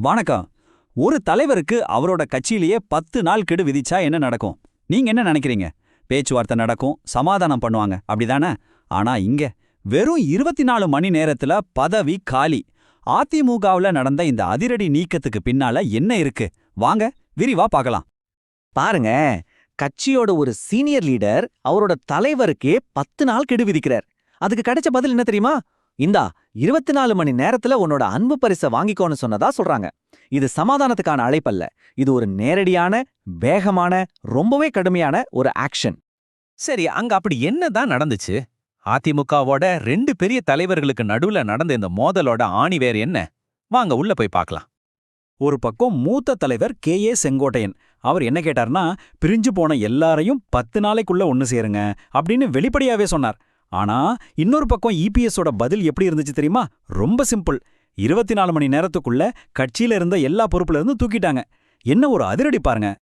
வணக்கம். ஒரு தலைவருக்கு அவரோட கட்சியிலேயே பத்து நாள் கெடு விதிச்சா என்ன நடக்கும்? நீங்க என்ன நினைக்கிறீங்க? பேச்சுவார்த்தை நடக்கும் சமாதானம் பண்ணுவாங்க அப்படிதானே? ஆனா இங்க வெறும் இருபத்தி நாலு மணி நேரத்துல பதவி காலி. அதிமுகவுல நடந்த இந்த அதிரடி நீக்கத்துக்கு பின்னால என்ன இருக்கு? வாங்க விரிவா பார்க்கலாம். பாருங்க கட்சியோட ஒரு சீனியர் லீடர் அவரோட தலைவருக்கே பத்து நாள் கெடு விதிக்கிறார். அதுக்கு கிடைச்ச பதில் என்ன தெரியுமா? இந்தா இருபத்தி நாலு மணி நேரத்துல உன்னோட அன்பு பரிசை வாங்கிக்கோன்னு சொன்னதா சொல்றாங்க. இது சமாதானத்துக்கான அழைப்பல்ல. இது ஒரு நேரடியான வேகமான ரொம்பவே கடுமையான ஒரு ஆக்ஷன். சரி அங்க அப்படி என்னதான் நடந்துச்சு? அதிமுகவோட ரெண்டு பெரிய தலைவர்களுக்கு நடுவுல நடந்த இந்த மோதலோட ஆணி வேற என்ன? வாங்க உள்ள போய் பார்க்கலாம். ஒரு பக்கம் மூத்த தலைவர் கே. ஏ. செங்கோட்டையன். அவர் என்ன கேட்டார்னா பிரிஞ்சு போன எல்லாரையும் பத்து நாளைக்குள்ள ஒன்னு சேருங்க அப்படின்னு வெளிப்படையாவே சொன்னார். ஆனா இன்னொரு பக்கம் இபிஎஸோட பதில் எப்படி இருந்துச்சு தெரியுமா? ரொம்ப சிம்பிள். இருபத்தி நாலு மணி நேரத்துக்குள்ள கட்சியில இருந்த எல்லா பொறுப்புல இருந்து தூக்கிட்டாங்க. என்ன ஒரு அதிரடி பாருங்க.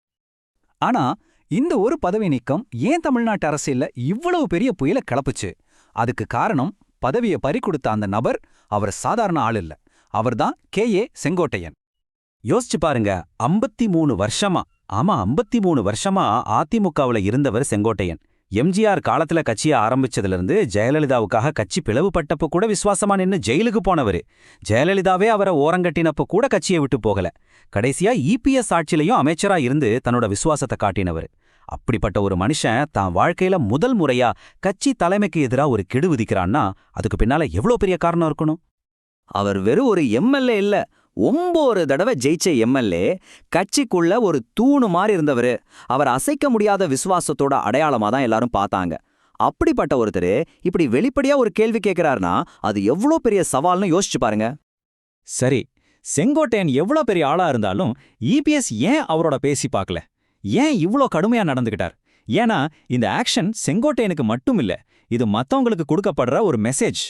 ஆனா இந்த ஒரு பதவி நீக்கம் ஏன் தமிழ்நாட்டு அரசியல்ல இவ்வளவு பெரிய புயல கிளப்புச்சு? அதுக்கு காரணம் பதவியை பறிகொடுத்த அந்த நபர் அவர் சாதாரண ஆள் இல்ல. அவர்தான் கே. ஏ. செங்கோட்டையன். யோசிச்சு பாருங்க ஐம்பத்தி மூணு வருஷமா ஆமா ஐம்பத்தி மூணு வருஷமா அதிமுகவுல இருந்தவர் செங்கோட்டையன். எம்ஜிஆர் காலத்துல கட்சியை ஆரம்பிச்சதுல இருந்து ஜெயலலிதாவுக்காக கட்சி பிளவுபட்டப்ப கூட விசுவாசமா நின்னு ஜெயிலுக்கு போனவரு. ஜெயலலிதாவே அவரை ஓரங்கட்டினப்ப கூட கட்சியை விட்டு போகல. கடைசியா இபிஎஸ் ஆட்சியிலையும் அமைச்சரா இருந்து தன்னோட விசுவாசத்தை காட்டினவர். அப்படிப்பட்ட ஒரு மனுஷன் தான் வாழ்க்கையில முதல் முறையா கட்சி தலைமைக்கு எதிரா ஒரு கெடு விதிக்கிறான்னா அதுக்கு பின்னால எவ்வளோ பெரிய காரணம் இருக்கணும்? அவர் வெறும் ஒரு எம்எல்ஏ இல்ல ஒன்பது தடவை ஜெயிச்ச எம்எல்ஏ கட்சிக்குள்ள ஒரு தூணு மாதிரி இருந்தவரு. அவர் அசைக்க முடியாத விசுவாசத்தோட அடையாளமா தான் எல்லாரும் பார்த்தாங்க. அப்படிப்பட்ட ஒருத்தர் இப்படி வெளிப்படையா ஒரு கேள்வி கேட்கிறாருன்னா அது எவ்வளோ பெரிய சவால்னு யோசிச்சு பாருங்க. சரி செங்கோட்டையன் எவ்வளோ பெரிய ஆளா இருந்தாலும் இபிஎஸ் ஏன் அவரோட பேசி பார்க்கல? ஏன் இவ்ளோ கடுமையா நடந்துகிட்டார்? ஏன்னா இந்த ஆக்ஷன் செங்கோட்டையனுக்கு மட்டும் இல்ல இது மத்தவங்களுக்கு கொடுக்கப்படுற ஒரு மெசேஜ்.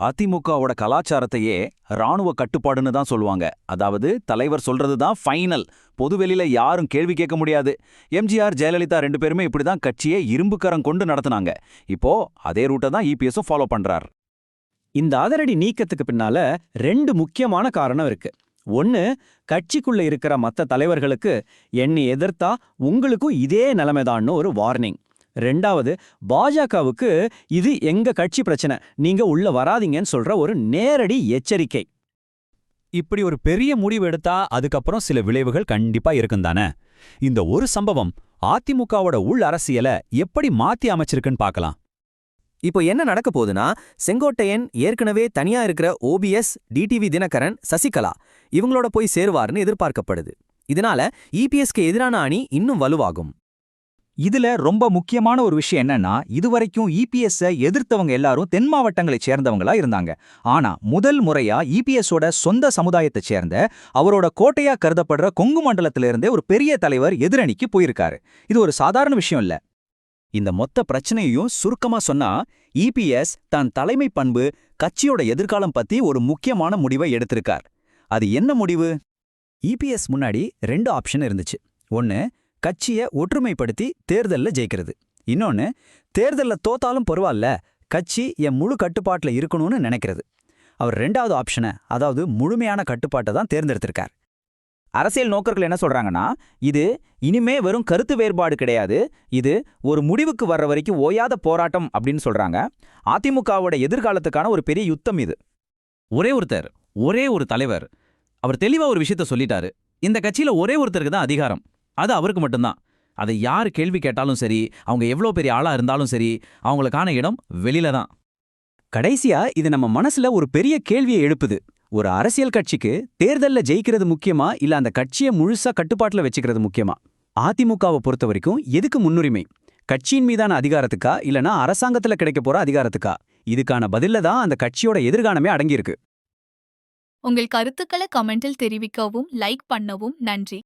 அதிமுகவோட கலாச்சாரத்தையே ராணுவ கட்டுப்பாடுன்னு தான் சொல்லுவாங்க. அதாவது தலைவர் சொல்றது தான் ஃபைனல். பொதுவெளியில யாரும் கேள்வி கேட்க முடியாது. எம்ஜிஆர் ஜெயலலிதா ரெண்டு பேருமே இப்படிதான் கட்சியை இரும்புக்கரம் கொண்டு நடத்துனாங்க. இப்போ அதே ரூட்டை தான் இபிஎஸும் ஃபாலோ பண்றார். இந்த அதரடி நீக்கத்துக்கு பின்னால ரெண்டு முக்கியமான காரணம் இருக்கு. ஒன்னு கட்சிக்குள்ள இருக்கிற மத்த தலைவர்களுக்கு என்னை எதிர்த்தா உங்களுக்கும் இதே நிலைமைதான்னு ஒரு வார்னிங் ரெண்டாவது பாஜகவுக்கு இது எங்க கட்சி பிரச்சனை? நீங்க உள்ள வராதீங்கன்னு சொல்ற ஒரு நேரடி எச்சரிக்கை. இப்படி ஒரு பெரிய முடிவு எடுத்தா அதுக்கப்புறம் சில விளைவுகள் கண்டிப்பா இருக்கும் தானே? இந்த ஒரு சம்பவம் அதிமுகவோட உள் அரசியல எப்படி மாத்தி அமைச்சிருக்குன்னு பார்க்கலாம். இப்போ என்ன நடக்க போகுதுன்னா செங்கோட்டையன் ஏற்கனவே தனியா இருக்கிற ஓபிஎஸ் டிடிவி தினகரன் சசிகலா இவங்களோட போய் சேருவார்னு எதிர்பார்க்கப்படுது. இதனால இபிஎஸ்க்கு எதிரான அணி இன்னும் வலுவாகும். இதுல ரொம்ப முக்கியமான ஒரு விஷயம் என்னன்னா இதுவரைக்கும் இபிஎஸ் எதிர்த்தவங்க எல்லாரும் தென் மாவட்டங்களைச் சேர்ந்தவங்களா இருந்தாங்க. ஆனா முதல் முறையா இபிஎஸோட சொந்த சமுதாயத்தைச் சேர்ந்த அவரோட கோட்டையா கருதப்படுற கொங்கு மண்டலத்திலிருந்தே ஒரு பெரிய தலைவர் எதிரணிக்கு போயிருக்காரு. இது ஒரு சாதாரண விஷயம் இல்ல. இந்த மொத்த பிரச்சனையையும் சுருக்கமா சொன்னா இபிஎஸ் தான் தலைமை பண்பு கட்சியோட எதிர்காலம் பத்தி ஒரு முக்கியமான முடிவை எடுத்திருக்கார். அது என்ன முடிவு? இபிஎஸ் முன்னாடி ரெண்டு ஆப்ஷன் இருந்துச்சு. ஒன்னு கட்சிய ஒற்றுமைப்படுத்தி தேர்தல்ல ஜெயிக்கிறது. இன்னொன்னு தேர்தல்ல தோத்தாலும் பரவாயில்ல கட்சி என் முழு கட்டுப்பாட்டுல இருக்கணும்னு நினைக்கிறது. அவர் ரெண்டாவது ஆப்ஷனை அதாவது முழுமையான கட்டுப்பாட்டை தான் தேர்ந்தெடுத்திருக்கார். அரசியல் நோக்கர்கள் என்ன சொல்றாங்கன்னா இது இனிமே வெறும் கருத்து வேறுபாடு கிடையாது இது ஒரு முடிவுக்கு வர்ற வரைக்கும் ஓயாத போராட்டம் அப்படின்னு சொல்றாங்க. அதிமுகவோட எதிர்காலத்துக்கான ஒரு பெரிய யுத்தம் இது. ஒரே ஒருத்தர் ஒரே ஒரு தலைவர். அவர் தெளிவா ஒரு விஷயத்த சொல்லிட்டாரு. இந்த கட்சியில ஒரே ஒருத்தருக்கு தான் அதிகாரம். அது அவருக்கு மட்டும்தான். அதை யார் கேள்வி கேட்டாலும் சரி அவங்க எவ்வளோ பெரிய ஆளா இருந்தாலும் சரி அவங்களுக்கான இடம் வெளியில தான். கடைசியா இது நம்ம மனசுல ஒரு பெரிய கேள்வியை எழுப்புது. ஒரு அரசியல் கட்சிக்கு தேர்தல்ல ஜெயிக்கிறது முக்கியமா? இல்ல அந்த கட்சியை முழுசா கட்டுப்பாட்டுல வச்சுக்கிறது முக்கியமா? அதிமுகவை பொறுத்த வரைக்கும் எதுக்கு முன்னுரிமை? கட்சியின் மீதான அதிகாரத்துக்கா? இல்லனா அரசாங்கத்துல கிடைக்க போற அதிகாரத்துக்கா? இதுக்கான பதில்ல தான் அந்த கட்சியோட எதிர்காலமே அடங்கியிருக்கு. உங்கள் கருத்துக்களை கமெண்டில் தெரிவிக்கவும் லைக் பண்ணவும் நன்றி.